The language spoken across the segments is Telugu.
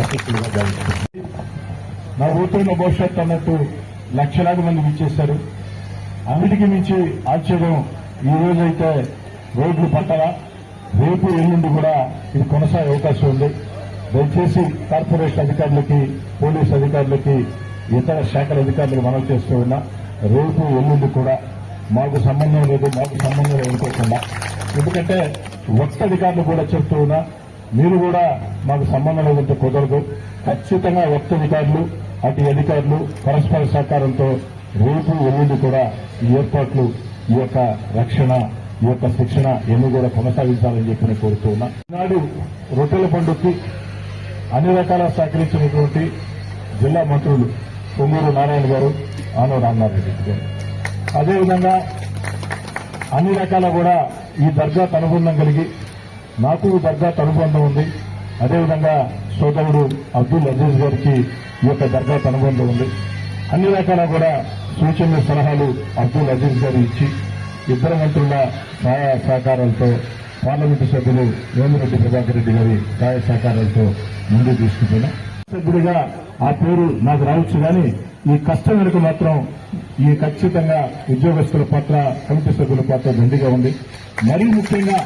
ఆసక్తులుగా భావిస్తుంది నా ఊతున్న భవిష్యత్తు అన్నట్టు లక్షలాది మంది ఇచ్చేస్తారు అన్నిటికీ మించి ఆశ్చర్యం ఈ రోజైతే రోడ్లు పట్టరా? రేపు ఎల్లుండి కూడా ఇది కొనసాగే అవకాశం ఉంది. దయచేసి కార్పొరేషన్ అధికారులకి పోలీస్ అధికారులకి ఇతర శాఖల అధికారులకు మనవి చేస్తూ ఉన్నా రేపు ఎల్లుండి కూడా మాకు సంబంధం లేదు మాకు సంబంధం లేదు అనుకోకుండా. ఎందుకంటే ఒక్క అధికారులు కూడా చెప్తూ ఉన్నా మీరు కూడా మాకు సంబంధం లేదంటే కుదరదు. ఖచ్చితంగా ఒక్క అధికారులు అటు అధికారులు పరస్పర సహకారంతో రేపు ఎల్లుండి కూడా ఈ ఏర్పాట్లు ఈ యొక్క రక్షణ ఈ యొక్క శిక్షణ ఎన్ని కూడా కొనసాగించాలని చెప్పి నేను కోరుతూ ఉన్నా. ఈనాడు రొట్టెల పండుగకి అన్ని రకాల సహకరించినటువంటి జిల్లా మంత్రులు పొంగూరు నారాయణ గారు ఆనవ రామారెడ్డి గారు. అదేవిధంగా అన్ని రకాల కూడా ఈ దర్గా అనుబంధం కలిగి నాకు దర్గాకు అనుబంధం ఉంది. అదేవిధంగా సోదరుడు అబ్దుల్ అజీజ్ గారికి ఈ యొక్క దర్గాకు అనుబంధం ఉంది. అన్ని రకాల కూడా సూచనలు సలహాలు అబ్దుల్ అజీజ్ గారు ఇచ్చి ఇద్దరు మంత్రుల సహాయ సహకారాలతో పార్లమెంటు సభ్యులు వేమిరెడ్డి ప్రభాకర్ రెడ్డి గారి సహాయ సహకారాలతో ముందుకు తీసుకుంటున్నా సభ్యుడిగా ఆ పేరు నాకు రావచ్చు కానీ ఈ కష్టం వెనుక మాత్రం ఈ ఖచ్చితంగా ఉద్యోగస్తుల పాత్ర కమిటీ సభ్యుల పాత్ర దండిగా ఉంది. మరీ ముఖ్యంగా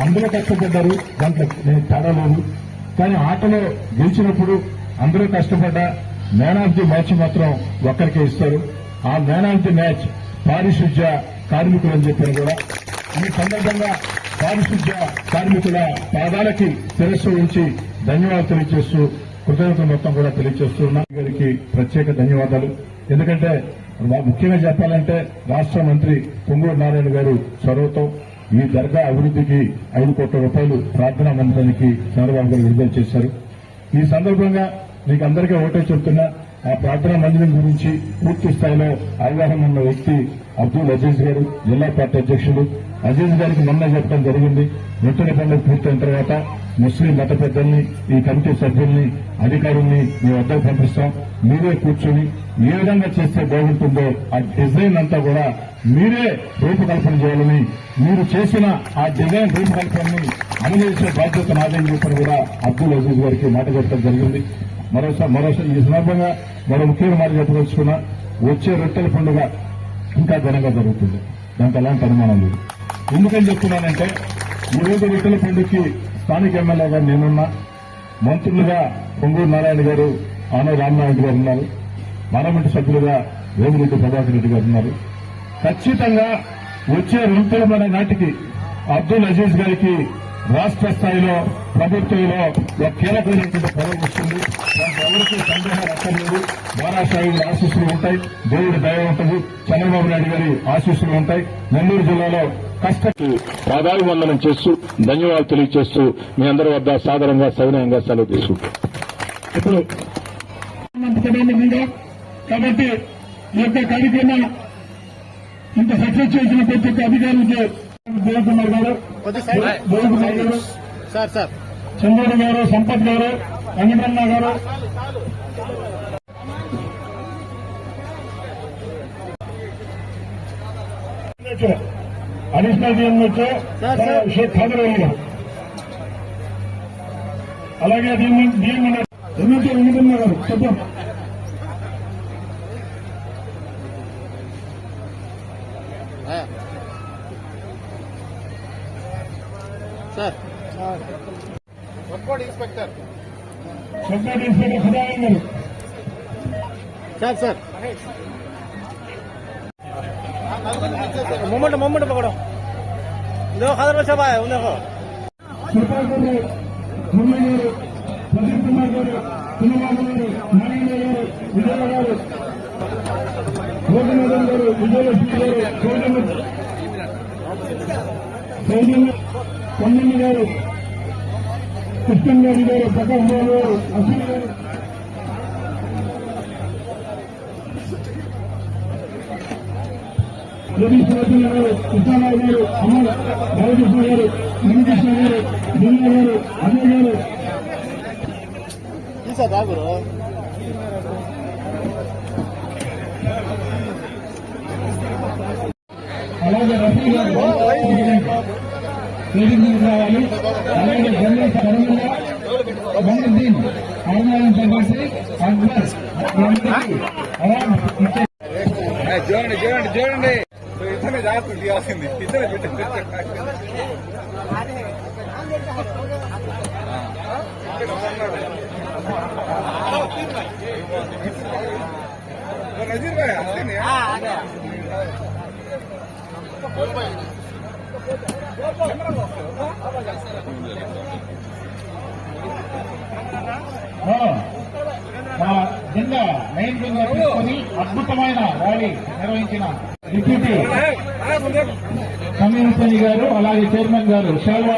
అందరూ కష్టపడ్డారు. దాంట్లో నేను తేడా లేదు. కానీ ఆటలో గెలిచినప్పుడు అందరూ కష్టపడ్డా మ్యాన్ ఆఫ్ ది మ్యాచ్ మాత్రం ఒక్కరికే ఇస్తారు. ఆ మ్యాన్ ఆఫ్ ది మ్యాచ్ పారిశుద్ధ్య కార్మికులు అని చెప్పారు కూడా. ఈ సందర్భంగా పారిశుద్ధ్య కార్మికుల పాదాలకి శిరస్సు ఉంచి ధన్యవాదాలు తెలియజేస్తూ కృతజ్ఞతలు మొత్తం కూడా తెలియజేస్తున్నా గారికి ప్రత్యేక ధన్యవాదాలు. ఎందుకంటే ముఖ్యంగా చెప్పాలంటే రాష్ట్ర మంత్రి పొంగూరు నారాయణ గారు చొరవతో ఈ దర్గా అభివృద్ధికి ఐదు కోట్ల రూపాయలు ప్రార్థనా మందిరానికి చంద్రబాబు గారు విడుదల చేశారు. ఈ సందర్భంగా మీకు అందరికీ ఒకటే చెప్తున్నా ఆ ప్రార్థనా మందిరం గురించి పూర్తి స్థాయిలో అవగాహన ఉన్న వ్యక్తి అబ్దుల్ అజీజ్ గారు జిల్లా పార్టీ అధ్యక్షుడు. అజీజ్ గారికి మొన్న చెప్పడం జరిగింది. వెంటనే పండుగ పూర్తయిన తర్వాత ముస్లిం మత పెద్దల్ని ఈ కమిటీ సభ్యుల్ని అధికారుల్ని మీ వద్దకు పంపిస్తాం. మీరే కూర్చొని ఏ విధంగా చేస్తే బాగుంటుందో ఆ డిజైన్ అంతా కూడా మీరే రూపకల్పన చేయాలని మీరు చేసిన ఆ డిజైన్ రూపకల్పనని అమలు చేసే బాధ్యత నాదని చెప్పని కూడా అబ్దుల్ అజీజ్ గారికి మాట చెప్పడం జరిగింది. మరోసారి మరోసారి ఈ సందర్భంగా మరో ముఖ్యమైన మాట చెప్పదలుచుకున్నా వచ్చే రొట్టెల పండుగ ఇంకా ఘనంగా జరుగుతుంది. దానికి ఎలాంటి అనుమానం లేదు. ఎందుకని చెప్తున్నానంటే ఈ రోజు రొట్టెల పండుగకి స్థానిక ఎమ్మెల్యేగా నేనున్నా. మంత్రులుగా పొంగూరు నారాయణ గారు ఆనవ రామనారాయణ గారు ఉన్నారు. పార్లమెంటు సభ్యులుగా వేమిరెడ్డి ప్రభాకర్ రెడ్డి గారు ఉన్నారు. ఖచ్చితంగా వచ్చే రెండు నాటికి అబ్దుల్ అజీజ్ గారికి రాష్ట్ర స్థాయిలో ప్రభుత్వంలో ఒక కీలకమైనటువంటి పదవి వస్తుంది దాంట్లో ఎవరికి సందేహాలు అక్కర్లేదు. బారాసాహిబుల ఆశీస్సులు ఉంటాయి. దేవుడి దయ ఉంటుంది. చంద్రబాబు నాయుడు గారి ఆశీస్సులు ఉంటాయి. నెల్లూరు జిల్లాలో కష్ట పాదాభివందనం చేస్తూ ధన్యవాదాలు తెలియజేస్తూ మీ అందరి వద్ద సాధారణంగా సవినయంగా సెలవు తీసుకుంటాం. ఇప్పుడు కాబట్టి ఈ యొక్క కార్యక్రమం ఇంత సక్సెస్ చేసిన ప్రతి ఒక్క అధికారులకి దేవకుమార్ గారు దేవకుమార్ గారు సార్ సార్ చంద్రుడు గారు సంపత్ గారు వెంకటరమణ గారు అడిషనల్ డిఎం వచ్చి సార్, సార్. షేక్ ఖాదర్ అలీ గారు అలాగే డిఎం డిఎం ఎమ్మెల్సీ వెంకటరమణ గారు చెప్పండి సార్. ఒక్కోటి inspector sir sir. Moment moment పకడం ఇందులో హజర్ బస్ ఉందో విజయలక్ష్మి గారు గౌరీ సౌజన్య పొన్నమ్మ గారు కృష్ణంగారి గారు ప్రకాశ్ బాబు గారు అశ్విని గారు జగదీష్ రాజన్న గారు కృష్ణారావు గారు అమర్ బాలకృష్ణ గారు వెంకటకృష్ణ గారు దివ్య గారు అజయ్ గారు ఈ సార్ రాగురు అలాగే రఫీ గారు వేదిక మీద రావాలి అలాగే జనరల్ కరమల్ల మొహమ్మద్దీన్ ఆయన అభినందించబడి అక్బర్ చూడండి చూడండి చూడండి. ఇతనే జాగ్రత్త తీయాల్సింది. ఇతనే నజీర్ భాయ్ వస్తుంది ఆ, జెండా మెయిన్ జెండా తీసుకొని అద్భుతమైన ర్యాలీ నిర్వహించిన డిప్యూటీ సమీపని గారు అలాగే చైర్మన్ గారు షాల్వా